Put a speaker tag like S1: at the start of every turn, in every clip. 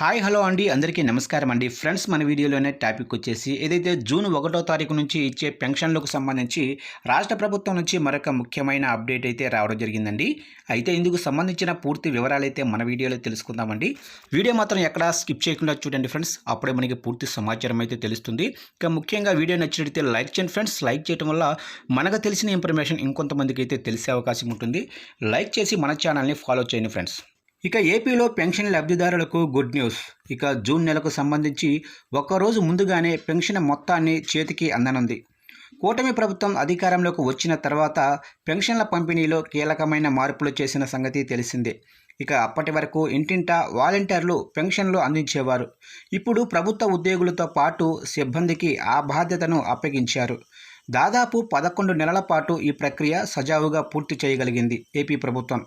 S1: Hi hello అండి. అందరికీ నమస్కారం అండి. ఫ్రెండ్స్ మన వీడియోలోనే టాపిక్ వచ్చేసి ఏదైతే జూన్ ఒకటో తారీఖు నుంచి ఇచ్చే పెన్షన్లకు సంబంధించి రాష్ట్ర ప్రభుత్వం నుంచి మరొక ముఖ్యమైన అప్డేట్ అయితే రావడం జరిగిందండి. అయితే ఇందుకు సంబంధించిన పూర్తి వివరాలు అయితే మన వీడియోలో తెలుసుకుందామండి. వీడియో మాత్రం ఎక్కడా స్కిప్ చేయకుండా చూడండి ఫ్రెండ్స్. అప్పుడే మనకి పూర్తి సమాచారం అయితే తెలుస్తుంది. ఇక ముఖ్యంగా వీడియో నచ్చినట్లయితే లైక్ చేయండి ఫ్రెండ్స్. లైక్ చేయడం వల్ల మనకు తెలిసిన ఇన్ఫర్మేషన్ ఇంకొంతమందికి అయితే తెలిసే అవకాశం ఉంటుంది. లైక్ చేసి మన ఛానల్ని ఫాలో చేయండి ఫ్రెండ్స్. ఇక ఏపీలో పెన్షన్ లబ్ధిదారులకు గుడ్ న్యూస్. ఇక జూన్ నెలకు సంబంధించి ఒక్కరోజు ముందుగానే పెన్షన్ మొత్తాన్ని చేతికి అందనుంది. కూటమి ప్రభుత్వం అధికారంలోకి వచ్చిన తర్వాత పెన్షన్ల పంపిణీలో కీలకమైన మార్పులు చేసిన సంగతి తెలిసిందే. ఇక అప్పటి వరకు ఇంటింటా వాలంటీర్లు పెన్షన్లు అందించేవారు. ఇప్పుడు ప్రభుత్వ ఉద్యోగులతో పాటు సిబ్బందికి ఆ బాధ్యతను అప్పగించారు. దాదాపు పదకొండు నెలల పాటు ఈ ప్రక్రియ సజావుగా పూర్తి చేయగలిగింది ఏపీ ప్రభుత్వం.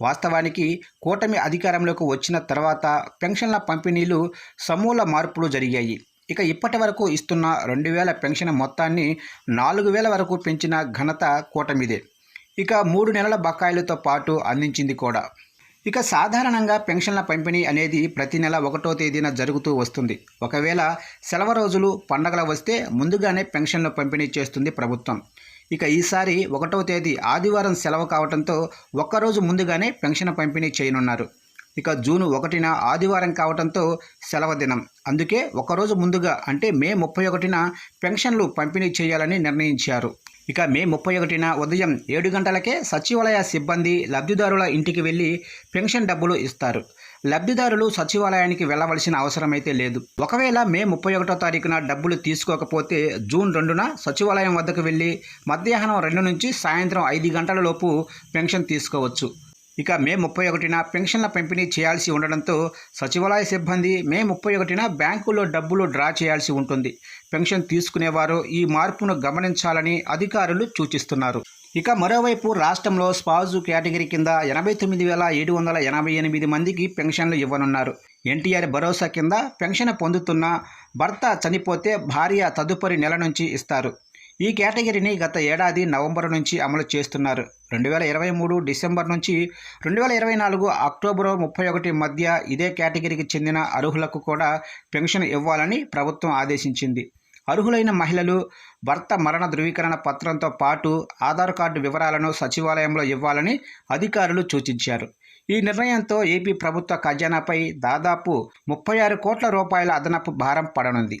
S1: వాస్తవానికి కూటమి అధికారంలోకి వచ్చిన తర్వాత పెన్షన్ల పంపిణీలు సమూల మార్పులు జరిగాయి. ఇక ఇప్పటి వరకు ఇస్తున్న రెండు వేల పెన్షన్ మొత్తాన్ని నాలుగు వేల వరకు పెంచిన ఘనత కూటమిదే. ఇక మూడు నెలల బకాయిలతో పాటు అందించింది కూడా. ఇక సాధారణంగా పెన్షన్ల పంపిణీ అనేది ప్రతి నెల ఒకటో తేదీన జరుగుతూ వస్తుంది. ఒకవేళ సెలవు రోజులు పండగలు వస్తే ముందుగానే పెన్షన్లు పంపిణీ చేస్తుంది ప్రభుత్వం. ఇక ఈసారి ఒకటవ తేదీ ఆదివారం సెలవు కావడంతో ఒక్కరోజు ముందుగానే పెన్షన్ పంపిణీ చేయనున్నారు. ఇక జూన్ ఒకటిన ఆదివారం కావడంతో సెలవు దినం. అందుకే ఒకరోజు ముందుగా అంటే మే ముప్పై ఒకటిన పెన్షన్లు పంపిణీ చేయాలని నిర్ణయించారు. ఇక మే ముప్పై ఒకటిన ఉదయం ఏడు గంటలకే సచివాలయ సిబ్బంది లబ్ధిదారుల ఇంటికి వెళ్ళి పెన్షన్ డబ్బులు ఇస్తారు. లబ్ధిదారులు సచివాలయానికి వెళ్ళవలసిన అవసరమైతే లేదు. ఒకవేళ మే ముప్పై ఒకటో తారీఖున డబ్బులు తీసుకోకపోతే జూన్ రెండున సచివాలయం వద్దకు వెళ్ళి మధ్యాహ్నం రెండు నుంచి సాయంత్రం ఐదు గంటల లోపు పెన్షన్ తీసుకోవచ్చు. ఇక మే ముప్పై ఒకటిన పెన్షన్ల పంపిణీ చేయాల్సి ఉండడంతో సచివాలయ సిబ్బంది మే ముప్పై ఒకటిన బ్యాంకులో డబ్బులు డ్రా చేయాల్సి ఉంటుంది. పెన్షన్ తీసుకునేవారు ఈ మార్పును గమనించాలని అధికారులు సూచిస్తున్నారు. ఇక మరోవైపు రాష్ట్రంలో స్పాజు కేటగిరీ కింద ఎనభై తొమ్మిది వేల ఏడు వందల ఎనభై ఎనిమిది మందికి పెన్షన్లు ఇవ్వనున్నారు. ఎన్టీఆర్ భరోసా కింద పెన్షన్ పొందుతున్న భర్త చనిపోతే భార్య తదుపరి నెల నుంచి ఇస్తారు. ఈ కేటగిరీని గత ఏడాది నవంబర్ నుంచి అమలు చేస్తున్నారు. రెండు వేల ఇరవై మూడు డిసెంబర్ నుంచి రెండు వేల ఇరవై నాలుగు అక్టోబర్ ముప్పై ఒకటి మధ్య ఇదే కేటగిరీకి చెందిన అర్హులకు కూడా పెన్షన్ ఇవ్వాలని ప్రభుత్వం ఆదేశించింది. అర్హులైన మహిళలు భర్త మరణ ధృవీకరణ పత్రంతో పాటు ఆధార్ కార్డు వివరాలను సచివాలయంలో ఇవ్వాలని అధికారులు సూచించారు. ఈ నిర్ణయంతో ఏపీ ప్రభుత్వ ఖజానాపై దాదాపు ముప్పై ఆరు కోట్ల రూపాయల అదనపు భారం పడనుంది.